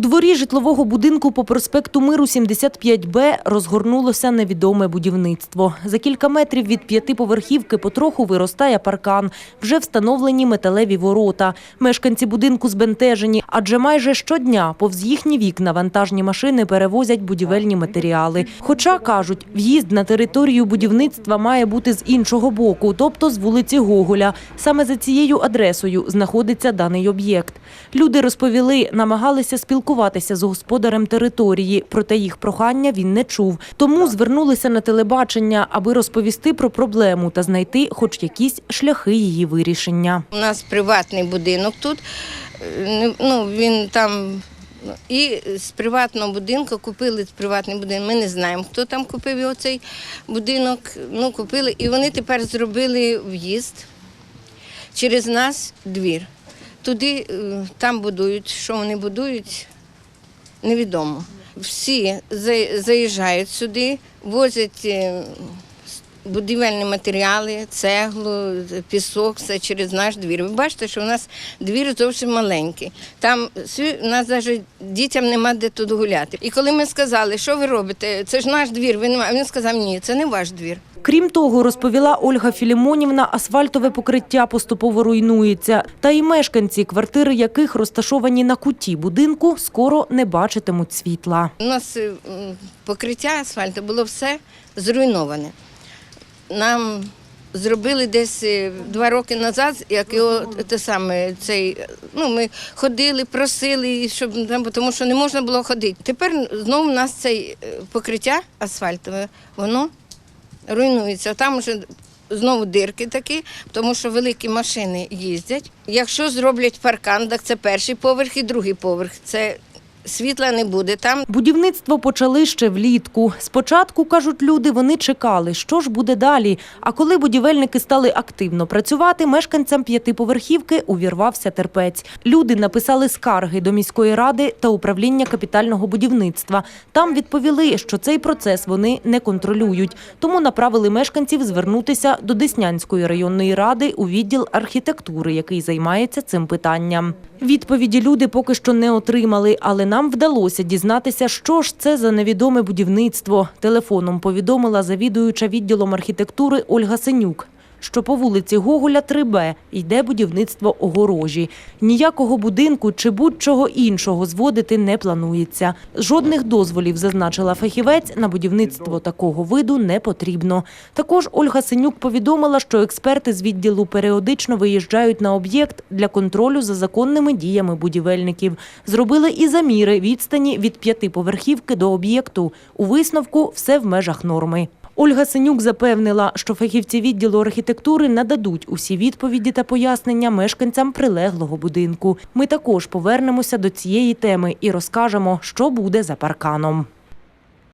дворі житлового будинку по проспекту Миру 75Б розгорнулося невідоме будівництво. За кілька метрів від п'ятиповерхівки потроху виростає паркан. Вже встановлені металеві ворота. Мешканці будинку збентежені, адже майже щодня повз їхні вікна вантажні машини перевозять будівельні матеріали. Хоча, кажуть, в'їзд на територію будівництва має бути з іншого боку, тобто з вулиці Гоголя. Саме за цією адресою знаходиться даний об'єкт. Люди розповіли, намагалися спілкуватися з господарем території, проте їх прохання він не чув. Тому звернулися на телебачення, аби розповісти про проблему та знайти хоч якісь шляхи її вирішення. У нас приватний будинок тут. е, Ну, він там. І з приватного будинку купили приватний будинок. Ми не знаємо, хто там купив його цей будинок. Ну, купили. І вони тепер зробили в'їзд через нас двір. Туди е, там будують, що вони будують, невідомо. Всі за- заїжджають сюди, возять е, будівельні матеріали, цеглу, пісок, все через наш двір. Ви бачите, що у нас двір зовсім маленький. Там у нас навіть дітям нема де тут гуляти. І коли ми сказали, що ви робите, це ж наш двір, ви не він сказав, ні, це не ваш двір. Крім того, розповіла Ольга Філімонівна, асфальтове покриття поступово руйнується. Та й мешканці, квартири яких розташовані на куті будинку, скоро не бачитимуть світла. У нас покриття асфальту було все зруйноване. Нам зробили десь е, два роки назад, як його те саме, цей, ну, ми ходили, просили, щоб, тому що не можна було ходити. Тепер знову у нас це покриття асфальтове, воно руйнується. Там вже знову дирки такі, тому що великі машини їздять. Якщо зроблять паркан, так це перший поверх і другий поверх. Це світла не буде там. Будівництво почали ще влітку. Спочатку, кажуть люди, вони чекали, що ж буде далі. А коли будівельники стали активно працювати, мешканцям п'ятиповерхівки увірвався терпець. Люди написали скарги до міської ради та управління капітального будівництва. Там відповіли, що цей процес вони не контролюють. Тому направили мешканців звернутися до Деснянської районної ради у відділ архітектури, який займається цим питанням. Відповіді люди поки що не отримали, але нам вдалося дізнатися, що ж це за невідоме будівництво. Телефоном повідомила завідуюча відділом архітектури Ольга Сенюк, що по вулиці Гоголя 3Б йде будівництво огорожі. Ніякого будинку чи будь-чого іншого зводити не планується. Жодних дозволів, зазначила фахівець, на будівництво такого виду не потрібно. Також Ольга Сенюк повідомила, що експерти з відділу періодично виїжджають на об'єкт для контролю за законними діями будівельників. Зробили і заміри відстані від п'ятиповерхівки до об'єкту. У висновку все в межах норми. Ольга Синюк запевнила, що фахівці відділу архітектури нададуть усі відповіді та пояснення мешканцям прилеглого будинку. Ми також повернемося до цієї теми і розкажемо, що буде за парканом.